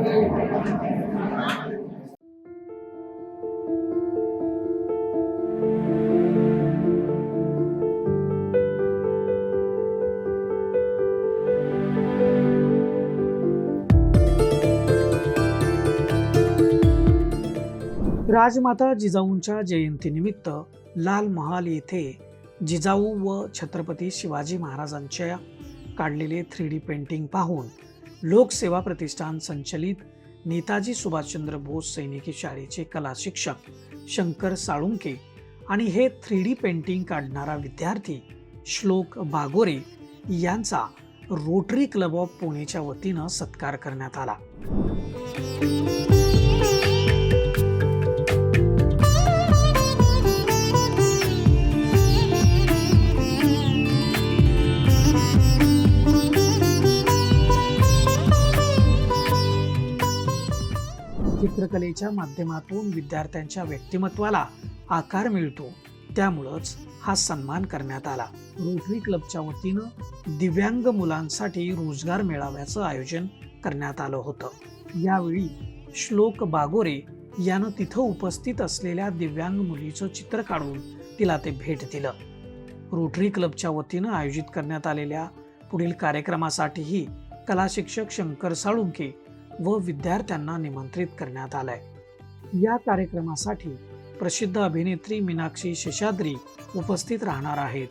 राजमाता जिजाऊंच्या जयंतीनिमित्त लाल महाल येथे जिजाऊ व छत्रपती शिवाजी महाराजांच्या काढलेले थ्री डी पेंटिंग पाहून लोकसेवा प्रतिष्ठान संचलित नेताजी सुभाषचंद्र बोस सैनिकी शाळेचे कला शिक्षक शंकर साळुंके आणि हे थ्री डी पेंटिंग काढणारा विद्यार्थी श्लोक बागोरे यांचा रोटरी क्लब ऑफ पुणेच्या वतीनं सत्कार करण्यात आला. चित्रकलेच्या माध्यमातून विद्यार्थ्यांच्या व्यक्तिमत्वाला आकार मिळतो. त्यामुळंच हा सन्मान करण्यात आला. रोटरी क्लबच्या वतीनं दिव्यांग मुलांसाठी रोजगार मेळाव्याचं आयोजन करण्यात आलं होतं. यावेळी श्लोक बागोरे यानं तिथं उपस्थित असलेल्या दिव्यांग मुलीचं चित्र काढून तिला ते भेट दिलं. रोटरी क्लबच्या वतीनं आयोजित करण्यात आलेल्या पुढील कार्यक्रमासाठीही कला शिक्षक शंकर साळुंके व विद्यार्थ्यांना निमंत्रित करण्यात आलंय. या कार्यक्रमासाठी प्रसिद्ध अभिनेत्री मीनाक्षी शेषाद्री उपस्थित राहणार आहेत.